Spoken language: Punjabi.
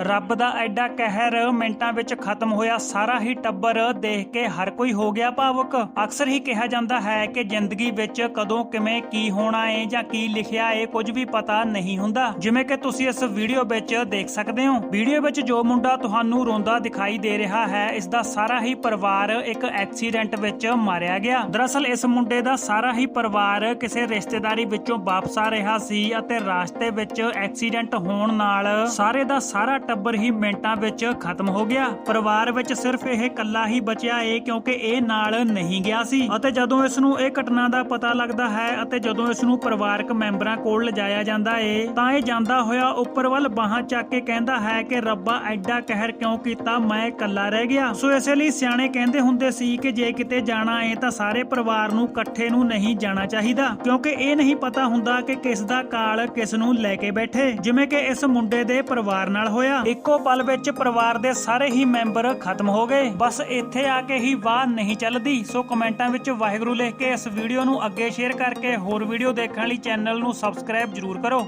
ਰੱਬ ਦਾ ਐਡਾ ਕਹਿਰ ਮਿੰਟਾਂ ਵਿੱਚ ਖਤਮ ਹੋਇਆ, ਸਾਰਾ ਹੀ ਟੱਬਰ ਦੇਖ ਕੇ ਹਰ ਕੋਈ ਹੋ ਗਿਆ ਭਾਵੁਕ। ਅਕਸਰ ਹੀ ਕਿਹਾ ਜਾਂਦਾ ਹੈ ਕਿ ਜ਼ਿੰਦਗੀ ਵਿੱਚ ਕਦੋਂ ਕਿਵੇਂ ਕੀ ਹੋਣਾ ਏ ਜਾਂ ਕੀ ਲਿਖਿਆ ਏ, ਕੁਝ ਵੀ ਪਤਾ ਨਹੀਂ ਹੁੰਦਾ। ਜਿਵੇਂ ਕਿ ਤੁਸੀਂ ਇਸ ਵੀਡੀਓ ਵਿੱਚ ਦੇਖ ਸਕਦੇ ਹੋ। ਵੀਡੀਓ ਵਿੱਚ ਜੋ ਮੁੰਡਾ ਤੁਹਾਨੂੰ ਰੋਂਦਾ ਦਿਖਾਈ ਦੇ ਰਿਹਾ ਹੈ ਇਸ ਦਾ ਸਾਰਾ ਹੀ ਪਰਿਵਾਰ ਇੱਕ ਐਕਸੀਡੈਂਟ ਵਿੱਚ ਮਾਰਿਆ ਗਿਆ। ਦਰਅਸਲ ਇਸ ਮੁੰਡੇ ਦਾ ਸਾਰਾ ਹੀ ਪਰਿਵਾਰ ਕਿਸੇ ਰਿਸ਼ਤੇਦਾਰੀ ਵਿੱਚੋਂ ਵਾਪਸ ਆ ਰਿਹਾ ਸੀ ਅਤੇ ਰਾਸਤੇ ਵਿੱਚ ਐਕਸੀਡੈਂਟ ਹੋਣ ਨਾਲ ਸਾਰੇ ਦਾ ਸਾਰਾ ਟੱਬਰ ਹੀ ਮਿੰਟਾਂ ਵਿੱਚ ਖਤਮ ਹੋ ਗਿਆ। ਪਰਿਵਾਰ ਵਿੱਚ ਸਿਰਫ ਇਹ ਇਕੱਲਾ ਹੀ ਬਚਿਆ ਏ ਕਿਉਂਕਿ ਇਹ ਨਾਲ ਨਹੀਂ ਗਿਆ ਸੀ। ਅਤੇ ਜਦੋਂ ਇਸ ਨੂੰ ਇਹ ਘਟਨਾ ਦਾ ਪਤਾ ਲੱਗਦਾ ਹੈ ਅਤੇ ਜਦੋਂ ਇਸ ਨੂੰ ਪਰਿਵਾਰਕ ਮੈਂਬਰਾਂ ਕੋਲ ਲਿਜਾਇਆ ਜਾਂਦਾ ਏ, ਤਾਂ ਇਹ ਜਾਂਦਾ ਹੋਇਆ ਉੱਪਰ ਵੱਲ ਬਾਹਾਂ ਚੱਕ ਕੇ ਕਹਿੰਦਾ ਹੈ ਕਿ, ਰੱਬਾ, ਐਡਾ ਕਹਿਰ ਕਿਉਂ ਕੀਤਾ? ਮੈਂ ਇਕੱਲਾ ਰਹਿ ਗਿਆ। ਸੋ ਇਸੇ ਲਈ ਸਿਆਣੇ ਕਹਿੰਦੇ ਹੁੰਦੇ ਸੀ ਕਿ ਜੇ ਕਿਤੇ ਜਾਣਾ ਏ, ਤਾਂ ਸਾਰੇ ਪਰਿਵਾਰ ਨੂੰ ਇਕੱਠੇ ਨੂੰ ਨਹੀਂ ਜਾਣਾ ਚਾਹੀਦਾ। ਕਿਉਂਕਿ ਇਹ ਨਹੀਂ ਪਤਾ ਹੁੰਦਾ ਕਿ ਕਿਸ ਦਾ ਕਾਲ ਕਿਸ ਨੂੰ ਲੈ ਕੇ ਬੈਠੇ। ਜਿਵੇਂ ਕਿ ਇਸ ਮੁੰਡੇ ਦੇ ਪਰਿਵਾਰ ਨਾਲ ਹੋਇਆ। ਇੱਕੋ ਪਲ ਵਿੱਚ ਪਰਿਵਾਰ ਦੇ ਸਾਰੇ ਹੀ ਮੈਂਬਰ ਖਤਮ ਹੋ ਗਏ। ਬਸ ਇੱਥੇ ਆ ਕੇ ਹੀ ਵਾਹ ਨਹੀਂ ਚੱਲਦੀ। ਸੋ ਕਮੈਂਟਾਂ ਵਿੱਚ ਵਾਹਿਗੁਰੂ ਲਿਖ ਕੇ ਇਸ ਵੀਡੀਓ ਨੂੰ ਅੱਗੇ ਸ਼ੇਅਰ ਕਰਕੇ ਹੋਰ ਵੀਡੀਓ ਦੇਖਣ ਲਈ ਚੈਨਲ ਨੂੰ ਸਬਸਕ੍ਰਾਈਬ ਜਰੂਰ ਕਰੋ।